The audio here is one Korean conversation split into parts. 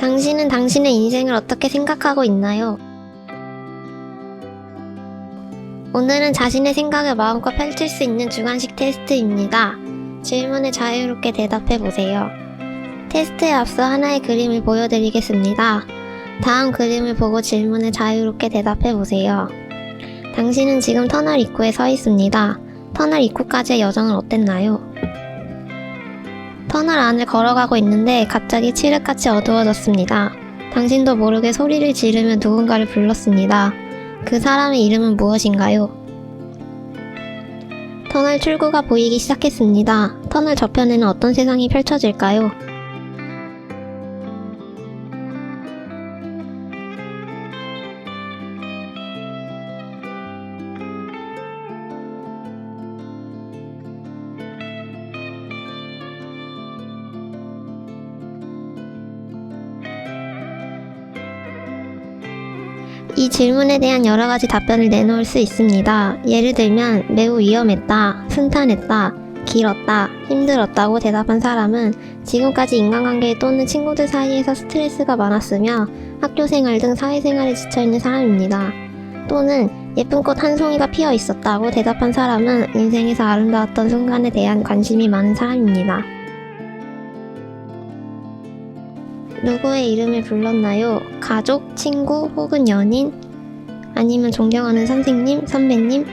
당신은 당신의 인생을 어떻게 생각하고 있나요? 오늘은 자신의 생각을 마음껏 펼칠 수 있는 주관식 테스트입니다. 질문에 자유롭게 대답해 보세요. 테스트에 앞서 하나의 그림을 보여드리겠습니다. 다음 그림을 보고 질문에 자유롭게 대답해 보세요. 당신은 지금 터널 입구에 서 있습니다. 터널 입구까지의 여정은 어땠나요? 터널 안을 걸어가고 있는데 갑자기 칠흑같이 어두워졌습니다. 당신도 모르게 소리를 지르며 누군가를 불렀습니다. 그 사람의 이름은 무엇인가요? 터널 출구가 보이기 시작했습니다. 터널 저편에는 어떤 세상이 펼쳐질까요? 이 질문에 대한 여러 가지 답변을 내놓을 수 있습니다. 예를 들면 매우 위험했다, 순탄했다, 길었다, 힘들었다고 대답한 사람은 지금까지 인간관계 또는 친구들 사이에서 스트레스가 많았으며 학교 생활 등 사회생활에 지쳐있는 사람입니다. 또는 예쁜 꽃 한 송이가 피어 있었다고 대답한 사람은 인생에서 아름다웠던 순간에 대한 관심이 많은 사람입니다. 누구의 이름을 불렀나요? 가족, 친구, 혹은 연인? 아니면 존경하는 선생님, 선배님?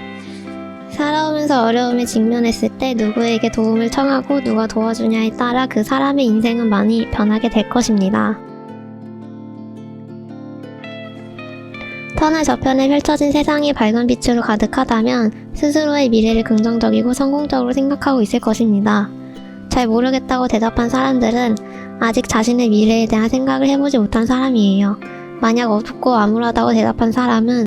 살아오면서 어려움에 직면했을 때 누구에게 도움을 청하고 누가 도와주냐에 따라 그 사람의 인생은 많이 변하게 될 것입니다. 터널 저편에 펼쳐진 세상이 밝은 빛으로 가득하다면 스스로의 미래를 긍정적이고 성공적으로 생각하고 있을 것입니다. 잘 모르겠다고 대답한 사람들은 아직 자신의 미래에 대한 생각을 해보지 못한 사람이에요. 만약 어둡고 암울하다고 대답한 사람은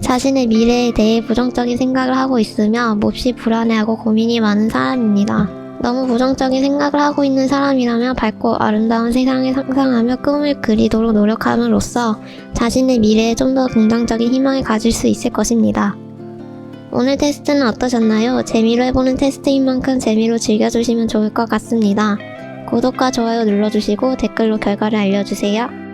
자신의 미래에 대해 부정적인 생각을 하고 있으며 몹시 불안해하고 고민이 많은 사람입니다. 너무 부정적인 생각을 하고 있는 사람이라면 밝고 아름다운 세상을 상상하며 꿈을 그리도록 노력함으로써 자신의 미래에 좀 더 긍정적인 희망을 가질 수 있을 것입니다. 오늘 테스트는 어떠셨나요? 재미로 해보는 테스트인 만큼 재미로 즐겨주시면 좋을 것 같습니다. 구독과 좋아요 눌러주시고 댓글로 결과를 알려주세요.